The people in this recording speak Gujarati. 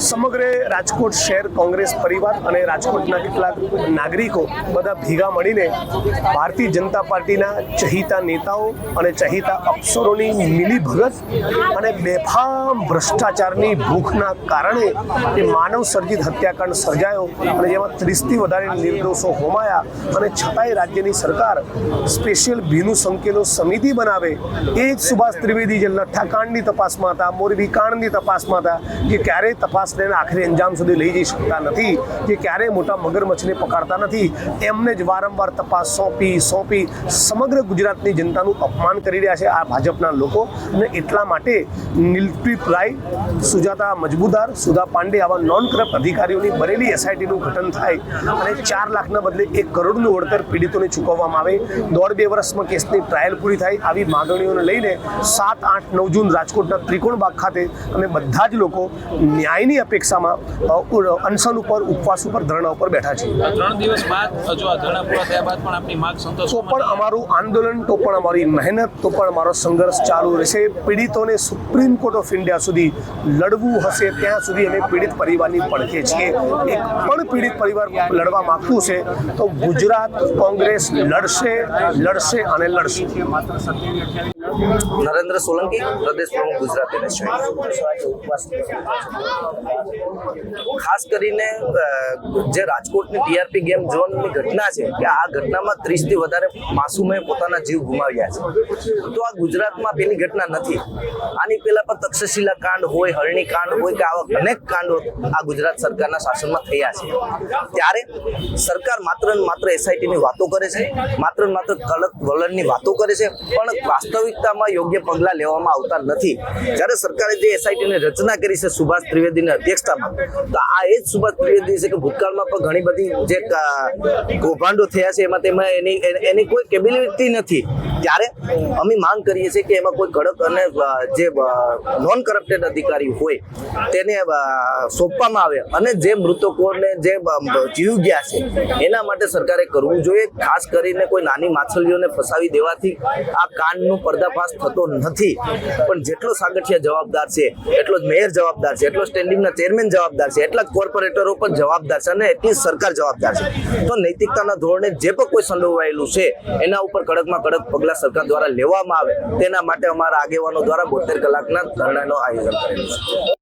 સમગ્ર રાજકોટ શહેર કોંગ્રેસ પરિવાર અને રાજકોટના કેટલાક નાગરિકો બધા ભેગા મળીને ભારતીય જનતા પાર્ટીના ચહિતા નેતાઓ અને ચહિતા અફસરોની મિલીભગત અને બેફામ ભ્રષ્ટાચારની ભૂખના કારણે એ માનવ સર્જિત હત્યાકાંડ સર્જાયો અને જેમાં ત્રીસથી વધારે નિર્દોષો હોમાયા. અને છતાંય રાજ્યની સરકાર સ્પેશિયલ ભીનું સંકેલો સમિતિ બનાવે એ જ સુભાષ ત્રિવેદી જે લઠ્ઠાકાંડની તપાસમાં હતા, મોરબી કાંડની તપાસમાં હતા, જે ક્યારેય તપાસને આખરી અંજામ સુધી લઈ જઈ શકતા નથી, જે ક્યારેય મોટા મગરમચ્છને પકડતા નથી એમને જ વારંવાર તપાસ સોંપી સોંપી સમગ્ર ગુજરાતની જનતાનું અપમાન કરી રહ્યા છે આ ભાજપના લોકો. અને એટલા માટે નીલપીપ રાય, સુજાતા મજબૂદાર, સુધા પાંડે આવા નોન કરપ્ટ અધિકારીઓની બરેલી એસઆઈટીનું ગઠન થાય અને ચાર લાખના બદલે એક કરોડનું વળતર પીડિતોને ચૂકવવામાં આવે, દોઢ બે વર્ષમાં કેસની ટ્રાયલ પૂરી થાય, આવી માગણીઓને લઈને સાત આઠ નવ જૂન રાજકોટના ત્રિકોણ બાગ ખાતે અમે બધા જ લોકો ન્યાયની અપેક્ષામાં અનશન ઉપર ઉપવાસ ઉપર ધરણા ઉપર બેઠા છીએ. ત્રણ દિવસ બાદ હજુ આ ધરણા પૂરા થયા બાદ પણ આપની માંગ સંતોષ તો પણ અમારું આંદોલન તો પણ અમારી મહેનત તો પણ અમારો સંઘર્ષ ચાલુ રહેશે. પીડિતોને સુપ્રીમ કોર્ટ ઓફ ઇન્ડિયા સુધી લડવું હશે ત્યાં સુધી અમે પીડિત પરિવારની પડખે છીએ. એક પણ પીડિત પરિવાર લડવા માગતું છે તો ગુજરાત કોંગ્રેસ લડશે લડશે અને લડશે. નરેન્દ્ર સોલંકી, પ્રદેશ પ્રમુખ ગુજરાત ખાસ કરીને જે રાજકોટની ટીઆરપી ગેમ ઝોનની ઘટના છે કે આ ઘટનામાં ત્રીસથી વધારે માસુમે પોતાના જીવ ગુમાવ્યા છે. તો આ ગુજરાતમાં પેલી ઘટના નથી. આની પહેલા પણ તક્ષશિલા કાંડ હોય, હરણી કાંડ હોય કે આવા અનેક કાંડો આ ગુજરાત સરકારના શાસનમાં થયા છે. ત્યારે સરકાર માત્ર માત્ર એસઆઈટીની વાતો કરે છે, માત્ર માત્ર કલક વલણની વાતો કરે છે, પણ વાસ્તવિકતામાં યોગ્ય પગલાં લેવામાં આવતા નથી. જ્યારે સરકારે જે એસઆઈટીની રચના કરી છે સુભાષ ત્રિવેદીની અધ્યક્ષતામાં, તો આ એ જ સુભાષ ત્રિવેદી છે કે ભૂતકાળમાં પણ ઘણી બધી જે કૌભાંડો થયા છે, એમાં તેમાં એની એની કોઈ કેબિલિટી નથી. ત્યારે અમે માંગ કરીએ છીએ કે એમાં કોઈ કડક અને જે નોન કરપ્ટેડ અધિકારી હોય તેને સોંપવામાં આવે અને જે મૃતકોને જે જીવ ગયા છે, એના માટે સરકારે કરવું જોઈએ. ખાસ કરીને કોઈ નાની માછલીઓને ફસાવી દેવાથી આ કાંડનો પર્દાફાશ થતો નથી. પણ જેટલો સાગઠિયા જવાબદાર છે, એટલો જ મેયર જવાબદાર છે, એટલો સ્ટેન્ડિંગના ચેરમેન જવાબદાર છે, એટલા કોર્પોરેટરો પણ જવાબદાર છે અને એટલી સરકાર જવાબદાર છે. તો નૈતિકતાના ધોરણે જે પણ કોઈ સંડોવાયેલું છે, એના ઉપર કડકમાં કડક પગલાં સરકાર દ્વારા લેવામાં આવે તેના માટે અમારા આગેવાનો દ્વારા બોતેર કલાકના ધરણાનું આયોજન કરેલું છે.